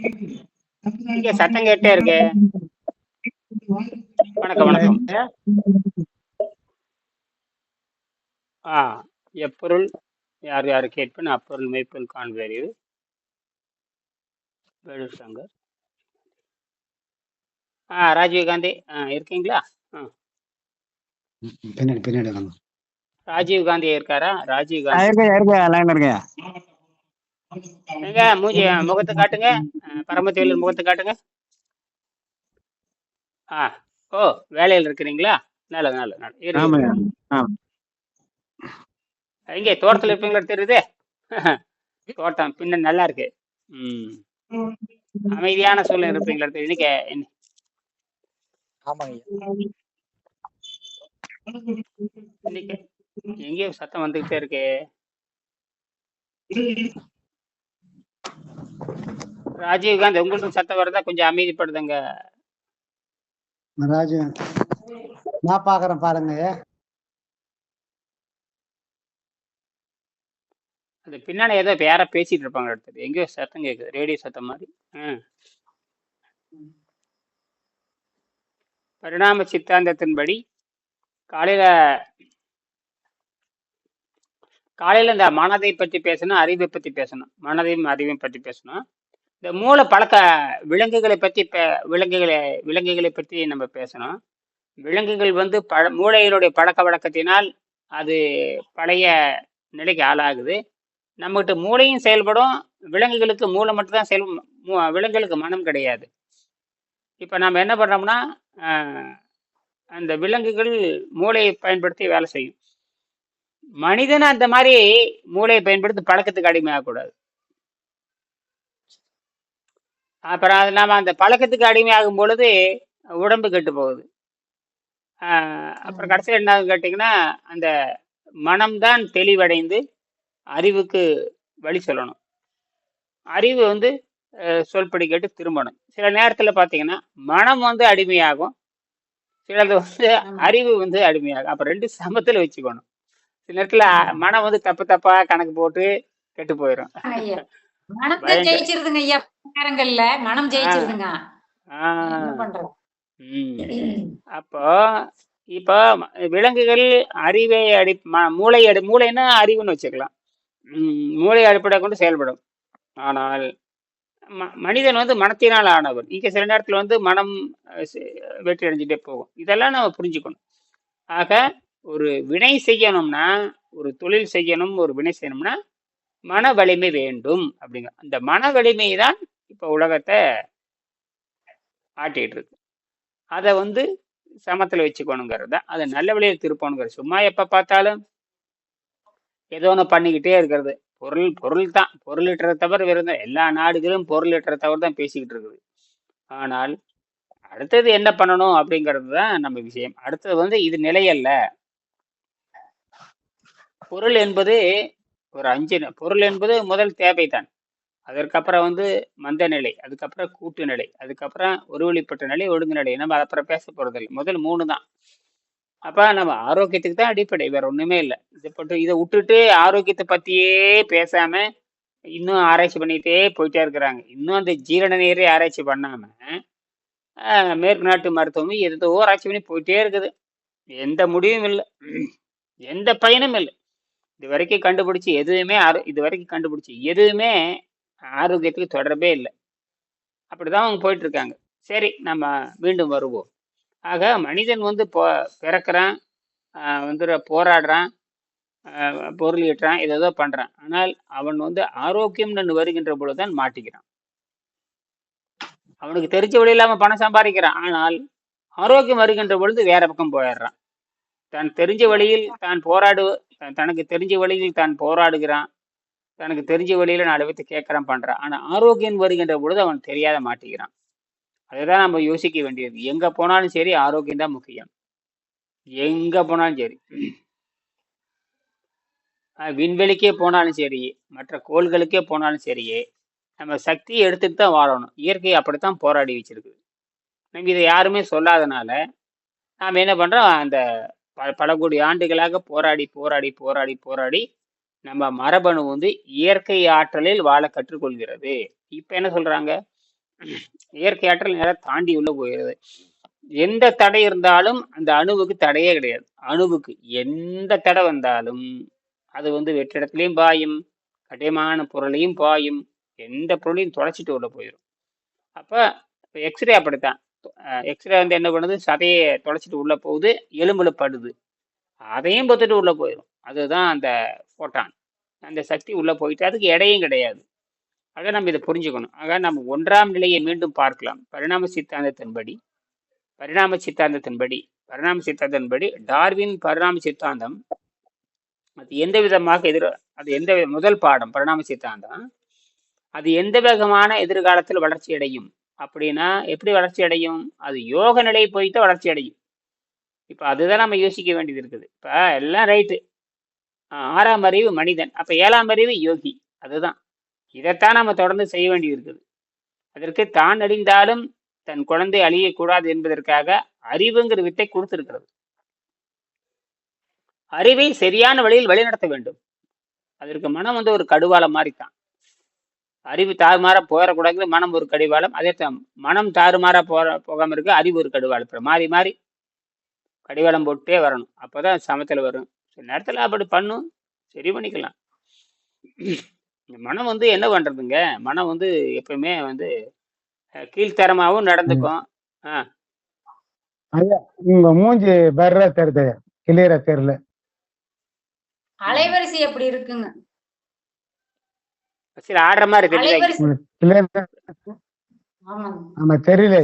இங்க சத்தம் கேட்டே இருக்கு. வணக்கம் வணக்கம். ஆ எப்பொருள் யார் யார் கேட்பேன்? அப்பொருள் மெய்ப்பொருள் காண்பேர் இது. வேலு சங்கர் ஆ ராஜீவ்காந்தி. ஆ இருக்கீங்களா? ஆ. பின்னாடி பின்னாடி ராஜீவ் காந்தி இருக்காரா? ராஜீவ் காந்தி இருக்கேன் இருக்கேன் லைன்ல இருக்கேன் எங்க மூஞ்சி முகத்தை காட்டுங்க. பரமத்திவேலர் முகத்தை காட்டுங்க. ஆ ஓ வேலையில் இருக்கிறீங்களா? நல்ல நல்ல நல்ல. இரு, ஆமாங்க இரு. ஆ எங்கே தோட்டத்தில் இருப்பீங்களா தெரியுதே தோட்டம் பின்ன நல்லா இருக்கு. ம். அமைதியான சூழ்நிலை இருப்பீங்களா இன்னைக்கு. இன்னைக்கு எங்கேயோ சத்தம் வந்துகிட்டே இருக்கே. ராஜீவ்காந்த் உங்களுக்கு சத்தம் வருதா கொஞ்சம் அமைதிப்படுதுங்க ராஜு நான் பாக்குறேன் பாருங்க. அது பின்னாடி ஏதோ யாரோ பேசிட்டு இருப்பாங்க அடுத்தது எங்கேயோ சத்தம் கேட்குது ரேடியோ சத்தம் மாதிரி. பரிணாம சித்தாந்தத்தின்படி காலையில காலையில் இந்த மனதை பற்றி பேசணும் அறிவை பற்றி பேசணும். மனதையும் அறிவையும் பற்றி பேசணும். இந்த மூளை பழக்க விலங்குகளை பற்றி பே- விலங்குகளை விலங்குகளை பற்றி நம்ம பேசணும். விலங்குகள் வந்து பழ மூளையினுடைய பழக்க வழக்கத்தினால் அது பழைய நிலைக்கு ஆளாகுது. நம்மகிட்ட மூளையும் செயல்படும் விலங்குகளுக்கு மூளை மட்டும்தான் செயல் மூ- விலங்குகளுக்கு மனம் கிடையாது. இப்போ நம்ம என்ன பண்ணுறோம்னா அந்த விலங்குகள் மூளையை பயன்படுத்தி வேலை செய்யும். மனிதன் அந்த மாதிரி மூளையை பயன்படுத்தி பழக்கத்துக்கு அடிமையாகக்கூடாது அப்புறம் அது நாம அந்த பழக்கத்துக்கு அடிமையாகும் பொழுது உடம்பு கெட்டு போகுது. அப்புறம் கடைசியில் என்ன கேட்டிங்கன்னா அந்த மனம்தான் தெளிவடைந்து அறிவுக்கு வழி சொல்லணும். அறிவு வந்து சொல்படி கேட்டு திரும்பணும். சில நேரத்தில் பார்த்தீங்கன்னா மனம் வந்து அடிமையாகும். சிலது வந்து அறிவு வந்து அடிமையாகும். அப்போ ரெண்டு சமத்தில் வச்சுக்கணும். சில நேரத்தில் மனம் வந்து தப்பு தப்பா கணக்கு போட்டு கெட்டு போயிடும் மனத்தை ஜெயிச்சிருதுங்க ஐயா நேரங்கள்ல மனம் ஜெயிச்சிருதுங்க. அப்போ இப்போ விலங்குகள் அறிவை அடி மூளை அடி மூளைன்னா அறிவுன்னு வச்சுக்கலாம். மூளை அடிப்படை கொண்டு செயல்படும். ஆனால் மனிதன் வந்து மனத்தினால் ஆனவன். இங்கே சில நேரத்தில் வந்து மனம் வெற்றி அடைஞ்சிட்டே போகும். இதெல்லாம் நம்ம புரிஞ்சுக்கணும். ஆக ஒரு வினை செய்யணும்னா ஒரு தொழில் செய்யணும் ஒரு வினை செய்யணும்னா மன வலிமை வேண்டும் அப்படிங்க. அந்த மன வலிமை தான் இப்போ உலகத்தை ஆட்டிகிட்டு இருக்கு. அதை வந்து சமத்தில் வச்சுக்கணுங்கிறது தான். அதை நல்ல வழியில் திருப்பணுங்கிறது. சும்மா எப்போ பார்த்தாலும் ஏதோ ஒன்று பண்ணிக்கிட்டே இருக்கிறது. பொருள் பொருள் தான். பொருளிட்டுறத தவிர வேறு எல்லா நாடுகளும் பொருளிட்டதை தவிர தான் பேசிக்கிட்டு இருக்குது. ஆனால் அடுத்தது என்ன பண்ணணும் அப்படிங்கிறது தான் நம்ம விஷயம். அடுத்தது வந்து இது நிலையல்ல பொருள் என்பது ஒரு அஞ்சு ந- பொருள் என்பது முதல் தேவைதான். அதற்கப்புறம் வந்து மந்த நிலை அதுக்கப்புறம் கூட்டு நிலை அதுக்கப்புறம் ஒரு வழிப்பட்ட நிலை ஒழுங்கு நிலை. நம்ம அப்புறம் பேச போறதில்லை. முதல் மூணு தான். அப்ப நம்ம ஆரோக்கியத்துக்கு தான் அடிப்படை. வேற ஒண்ணுமே இல்லை. இதை பட்டு இதை விட்டுட்டு ஆரோக்கியத்தை பத்தியே பேசாம இன்னும் ஆராய்ச்சி பண்ணிட்டே போயிட்டே இருக்கிறாங்க. இன்னும் அந்த ஜீரண நீரே ஆராய்ச்சி பண்ணாம மேற்கு நாட்டு மருத்துவமும் எதோ ஆராய்ச்சி பண்ணி போயிட்டே இருக்குது. எந்த முடிவும் இல்லை. எந்த பயனும் இல்லை. இது வரைக்கும் கண்டுபிடிச்சி எதுவுமே ஆரோ இது வரைக்கும் கண்டுபிடிச்சி எதுவுமே ஆரோக்கியத்துக்கு தொடர்பே இல்லை. அப்படிதான் அவங்க போயிட்டு இருக்காங்க சரி நம்ம மீண்டும் வருவோம். ஆக மனிதன் வந்து போ பிறக்கிறான் ஆஹ் வந்து போராடுறான் ஆஹ் பொருள் ஈட்டுறான் ஏதோ பண்றான். ஆனால் அவன் வந்து ஆரோக்கியம்னு வருகின்ற பொழுதுதான் மாட்டிக்கிறான். அவனுக்கு தெரிஞ்ச வழி இல்லாம பணம் சம்பாதிக்கிறான். ஆனால் ஆரோக்கியம் வருகின்ற பொழுது வேற பக்கம் போயிடுறான். தான் தெரிஞ்ச வழியில் தான் போராடு தனக்கு தெரிஞ்ச வழியில் தான் போராடுகிறான். தனக்கு தெரிஞ்ச வழியில நான் பேர்த்து கேட்கறேன் பண்றான். ஆனால் ஆரோக்கியம் வருகின்ற பொழுது அவன் தெரியாத மாட்டேங்கிறான் அதுதான் நம்ம யோசிக்க வேண்டியது. எங்க போனாலும் சரி ஆரோக்கியம் தான் முக்கியம். எங்க போனாலும் சரி. விண்வெளிக்கே போனாலும் சரி மற்ற கோள்களுக்கே போனாலும் சரி நம்ம சக்தியை எடுத்துட்டு தான் வாழணும். இயற்கையை அப்படித்தான் போராடி வச்சிருக்கு நம்ம இதை யாருமே சொல்லாதனால நாம் என்ன பண்றோம் அந்த பல கோடி ஆண்டுகளாக போராடி போராடி போராடி போராடி நம்ம மரபணு வந்து இயற்கை ஆற்றலில் வாழ கற்றுக்கொள்கிறது. இப்போ என்ன சொல்றாங்க? இயற்கை ஆற்றல் நேரா தாண்டி உள்ள போயிடுது எந்த தடை இருந்தாலும் அந்த அணுவுக்கு தடையே கிடையாது. அணுவுக்கு எந்த தடை வந்தாலும் அது வந்து வெற்றிடத்துலையும் பாயும் கடினமான பொருளையும் பாயும் எந்த பொருளையும் தொலைச்சிட்டு உள்ள போயிடும் அப்போ எக்ஸ்ரே அப்படித்தான். எக்ஸ்ரே வந்து என்ன பண்ணுது? சதையை தொலைச்சிட்டு உள்ளே போகுது எலும்புல படுது. அதையும் பார்த்துட்டு உள்ளே போயிடும் அதுதான் அந்த ஃபோட்டான் அந்த சக்தி உள்ளே போயிட்டு அதுக்கு எடையும் கிடையாது. ஆக நம்ம இதை புரிஞ்சுக்கணும். ஆக நம்ம ஒன்றாம் நிலையை மீண்டும் பார்க்கலாம். பரிணாம சித்தாந்தத்தின்படி பரிணாம சித்தாந்தத்தின்படி பரிணாம சித்தாந்தத்தின்படி டார்வின் பரிணாம சித்தாந்தம் அது எந்த விதமாக எதிர் அது எந்த முதல் பாடம் பரிணாம சித்தாந்தம் அது எந்த விதமான எதிர்காலத்தில் வளர்ச்சி அடையும்? அப்படின்னா எப்படி வளர்ச்சி அடையும்? அது யோக நிலை போய்தான் வளர்ச்சி அடையும். இப்போ அதுதான் நம்ம யோசிக்க வேண்டியது இருக்குது. இப்போ எல்லாம் ரைட்டு ஆறாம் அறிவு மனிதன். அப்போ ஏழாம் அறிவு யோகி. அதுதான். இதைத்தான் நம்ம தொடர்ந்து செய்ய வேண்டியது இருக்குது. அதற்கு தான் அழிந்தாலும் தன் குழந்தை அழியக்கூடாது என்பதற்காக அறிவுங்கிற வித்தை கொடுத்திருக்கிறது. அறிவை சரியான வழியில் வழிநடத்த வேண்டும். அதற்கு மனம் வந்து ஒரு கடுவாளம் மாதிரி தான் அறிவு தாறுமாற போயிடக்கூடாது மனம் ஒரு கடிவாளம். அதே தான் மனம் தாறுமாற போற போகாம இருக்க அறிவு ஒரு கடிவாளம். அப்புறம் மாறி மாறி கடிவாளம் போட்டே வரணும். அப்பதான் சமத்துல வரும். சில நேரத்துல அப்படி பண்ணும். சரி பண்ணிக்கலாம். இந்த மனம் வந்து என்ன பண்றதுங்க? மனம் வந்து எப்பவுமே வந்து அஹ், கீழ்த்தரமாவும் நடந்துக்கும். ஆ. உங்க மூஞ்சி பர்ற தெரியுது கிளியரா தெரியல. அலைவரிசை எப்படி இருக்குங்க? சரி ஆடுற மாதிரி ஆமாங்க. ஆமா தெரியல.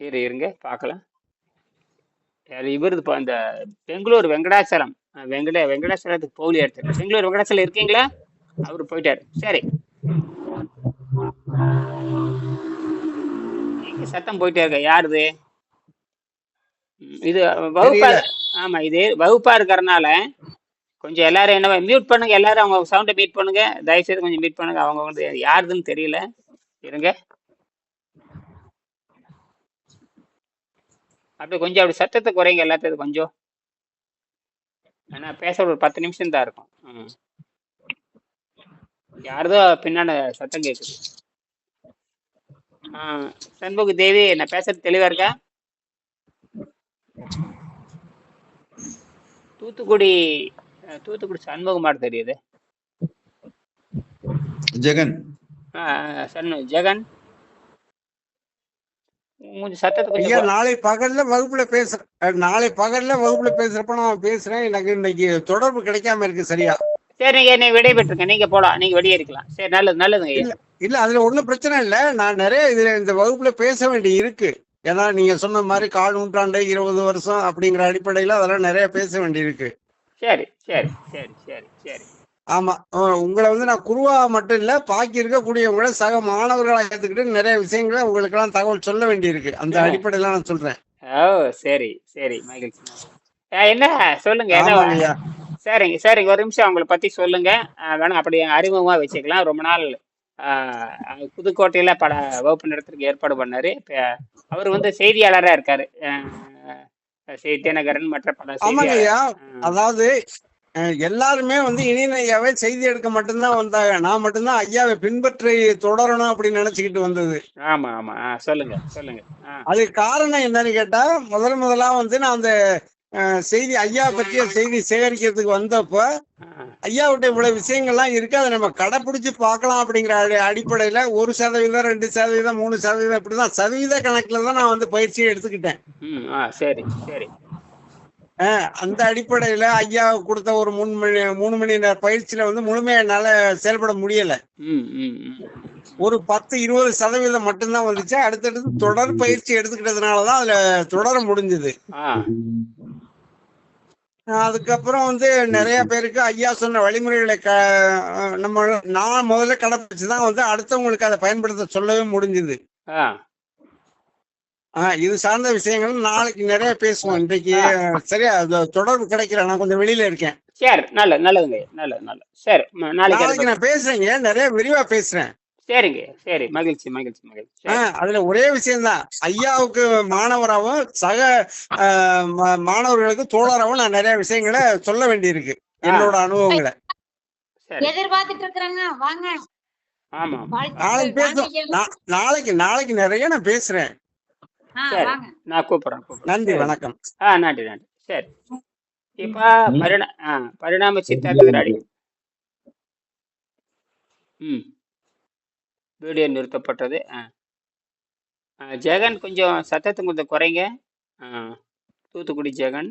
இரு இருங்க பார்க்கலாம். யாரு இவரு இப்போ இந்த பெங்களூர் வெங்கடாச்சலம் வெங்கட வெங்கடாச்சலத்துக்கு போலி எடுத்தாரு பெங்களூர் வெங்கடாச்சலம் இருக்கீங்களா? அவரு போயிட்டாரு. சரி. சத்தம் போயிட்டே இருக்க. யாருது? இது வகுப்பா ஆமா இது வகுப்பா இருக்கறனால கொஞ்சம் எல்லாரும் என்ன மியூட் பண்ணுங்க எல்லாரும் அவங்க சவுண்டை மீட் பண்ணுங்க. தயவுசெய்து கொஞ்சம் மீட் பண்ணுங்க. அவங்க வந்து யாருதுன்னு தெரியல. இருங்க. அப்படி கொஞ்சம் அப்படி சத்தத்தை குறைங்க எல்லாத்தையும் கொஞ்சம். ஏன்னா பேச ஒரு பத்து நிமிஷம் தான் இருக்கும். ம். யாரதோ பின்னாடி சத்தம் கேட்குது ஆ சண்முக தேவி நான் பேசுறது தெளிவா இருக்கா? தூத்துக்குடி தூத்துக்குடி சண்முகமார் தெரியுது. ஜெகன். சண்மு ஜெகன். கொஞ்சம் சத்தத்தை ஐயா நாளை பகல்ல வகுப்புல பேசுறேன் நாளை பகல்ல வகுப்புல பேசுறப்ப நான் பேசுறேன். எனக்கு இன்னைக்கு தொடர்பு கிடைக்காம இருக்கு சரியா? சரி நீங்க என்னை விடைபெற்றுங்க. நீங்க போலாம். நீங்க வெளியே இருக்கலாம் சரி நல்லது நல்லதுங்க ஐயா. இல்ல அதுல ஒண்ணும் பிரச்சனை இல்ல. நான் நிறைய இதுல இந்த வகுப்புல பேச வேண்டி இருக்கு. ஏன்னா நீங்க சொன்ன மாதிரி கால் நூற்றாண்டு இருபது வருஷம் அப்படிங்கிற அடிப்படையில அதெல்லாம் நிறைய பேச வேண்டி இருக்கு. சரி சரி சரி சரி சரி. ஆமா உங்களை வந்து நான் குருவா மட்டும் இல்ல பாக்கி இருக்கக்கூடியவங்கள சக மாணவர்களா எடுத்துக்கிட்டு நிறைய விஷயங்களை உங்களுக்கு எல்லாம் தகவல் சொல்ல வேண்டி இருக்கு அந்த. அடிப்படையில நான் சொல்றேன். ஓ சரி சரி மகிழ்ச்சி என்ன சொல்லுங்க என்ன சரிங்க சரிங்க ஒரு நிமிஷம் அவங்கள பத்தி சொல்லுங்க. ஆ, வேணா அப்படி அறிமுகமா வச்சுக்கலாம். ரொம்ப நாள் புதுக்கோட்டையில பல வகுப்பு நடத்துறதுக்கு ஏற்பாடு பண்ணாரு. இப்ப அவர் வந்து செய்தியாளரா இருக்காரு. ஆ, செய்தி தினகரன் மற்ற பல ஆமாங்க செய்தியாளர் ஐயா ஆ, அதாவது எல்லாருமே வந்து இனியன் ஐயாவை செய்தி எடுக்க மட்டும்தான் வந்தாங்க. நான் மட்டும்தான் ஐயாவை பின்பற்றி தொடரணும் அப்படின்னு நினைச்சுக்கிட்டு வந்தது. ஆமா ஆமா. சொல்லுங்க சொல்லுங்க. அதுக்கு காரணம் என்னன்னு கேட்டா முதல் முதலா வந்து நான் அந்த செய்தி ஐயா பற்றிய செய்தி சேகரிக்கிறதுக்கு வந்தப்ப ஆ, ஐயாவிட்ட இவ்வளவு விஷயங்கள்லாம் இருக்கு அதை நம்ம கடைப்பிடிச்சு பார்க்கலாம் அப்படிங்கிற அடி- அடிப்படையில ஒரு சதவீதம் ரெண்டு சதவீதம் மூணு சதவீதம் இப்படிதான் சதவீத கணக்குல தான் நான் வந்து பயிற்சியை எடுத்துக்கிட்டேன். சரி சரி. அந்த அடிப்படையில ஐயா கொடுத்த ஒரு மூணு மணி மூணு மணி நேர பயிற்சியில வந்து முழுமையா என்னால செயல்பட முடியல. ஒரு பத்து இருபது சதவீதம் மட்டும்தான் வந்துச்சு. அடுத்தடுத்து தொடர் பயிற்சி எடுத்துக்கிட்டதுனாலதான் அதுல தொடர முடிஞ்சது. அதுக்கப்புறம் வந்து நிறைய பேருக்கு ஐயா சொன்ன வழிமுறைகளை க நம்ம நான் முதல்ல கடைப்பிடிச்சு தான் வந்து அடுத்தவங்களுக்கு அதை பயன்படுத்த சொல்லவே முடிஞ்சுது. இது சார்ந்த விஷயங்கள் நாளைக்கு நிறைய பேசுவோம். இன்றைக்கு சரியா தொடர்பு கிடைக்கல நான் கொஞ்சம் வெளியில இருக்கேன். சரி நல்லது நல்லதுங்க நல்லது நல்லது. சரி நாளைக்கு நான் பேசுறேங்க நிறைய விரிவா பேசுறேன். சரிங்க சரி. மகிழ்ச்சி மகிழ்ச்சி மகிழ்ச்சி. அதுல ஒரே விஷயம்தான். ஐயாவுக்கு மாணவராகவும் சக மாணவர்களுக்கு தோழராகவும் நான் நிறைய விஷயங்களை சொல்ல வேண்டியிருக்கு என்னோட அனுபவங்களை. சரி. எதிர்பார்த்துட்டு இருக்கிறேங்க வாங்க. ஆமா ஆமா. நாளைக்கு பேசுவோம். நாளைக்கு நாளைக்கு நிறைய நான் பேசுறேன். சரி. வாங்க. நான் கூப்பிடுறேன் நன்றி வணக்கம். ஆ நன்றி நன்றி. சரி. இப்ப பரிணா பரிணாம சித்தாந்தத்தில் அடி ம். வீடியோ நிறுத்தப்பட்டது. ஆ. ஜெகன் கொஞ்சம் சத்தத்தை கொஞ்சம் குறைங்க. தூத்துக்குடி ஜெகன்.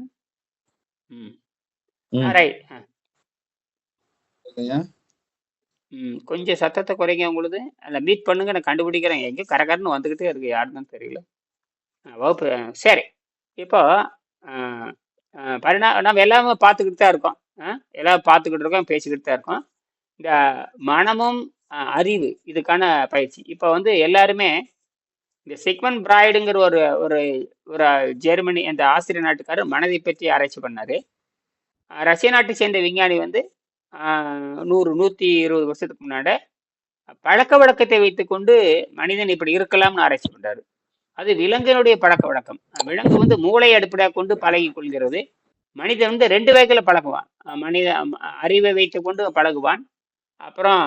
ம். ரைட் ம் கொஞ்சம் சத்தத்தை குறைங்க உங்களுது. அதில் மீட் பண்ணுங்க நான் கண்டுபிடிக்கிறேன். எங்கே கரகரன்னு வந்துக்கிட்டே இருக்கு. யாருன்னு தெரியல. வகுப்பு சரி. இப்போ பரிணா நம்ம எல்லாமே பார்த்துக்கிட்டு தான் இருக்கோம். எல்லாம் பார்த்துக்கிட்டு இருக்கோம் பேசிக்கிட்டு தான் இருக்கோம். இந்த மனமும் அறிவு. இதுக்கான பயிற்சி. இப்போ வந்து எல்லாருமே இந்த சிக்மன் பிராய்டுங்கிற ஒரு ஒரு ஒரு ஜெர்மனி அந்த ஆசிரியர் நாட்டுக்காரர் மனதை பற்றி ஆராய்ச்சி பண்ணார். ரஷ்ய நாட்டை சேர்ந்த விஞ்ஞானி வந்து நூறு நூற்றி இருபது வருஷத்துக்கு முன்னாடி பழக்க வழக்கத்தை வைத்துக்கொண்டு மனிதன் இப்படி இருக்கலாம்னு ஆராய்ச்சி பண்ணுறாரு அது விலங்கினுடைய பழக்க வழக்கம். விலங்கு வந்து மூளை அடிப்படையாக கொண்டு பழகி கொள்கிறது. மனிதன் வந்து ரெண்டு வகையில் பழகுவான். மனித அறிவை அறிவை வைத்துக்கொண்டு பழகுவான். அப்புறம்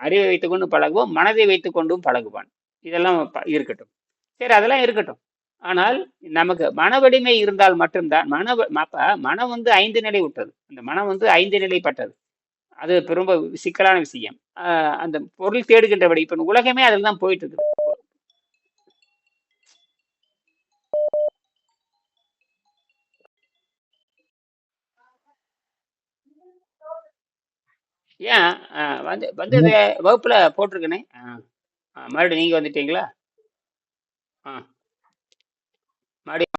அறிவை வைத்துக்கொண்டு பழகுவோம் மனதை வைத்துக்கொண்டும் பழகுவான். இதெல்லாம் ப- இருக்கட்டும். சரி அதெல்லாம் இருக்கட்டும். ஆனால் நமக்கு மன வலிமை இருந்தால் மட்டும்தான் மன அப்போ அப்ப மனம் வந்து ஐந்து நிலை விட்டது அந்த மனம் வந்து ஐந்து நிலைப்பட்டது அது ரொம்ப சிக்கலான விஷயம். அந்த பொருள் தேடுகின்றபடி இப்போ உலகமே அதில் தான் போயிட்டு இருக்குது. ஏன்? ஆஹ் வந்து வந்து இதை வகுப்புல போட்டிருக்கனே. ஆஹ் ஆஹ் மறுபடியும் நீங்க வந்துட்டீங்களா? ஆ. மறுபடியும்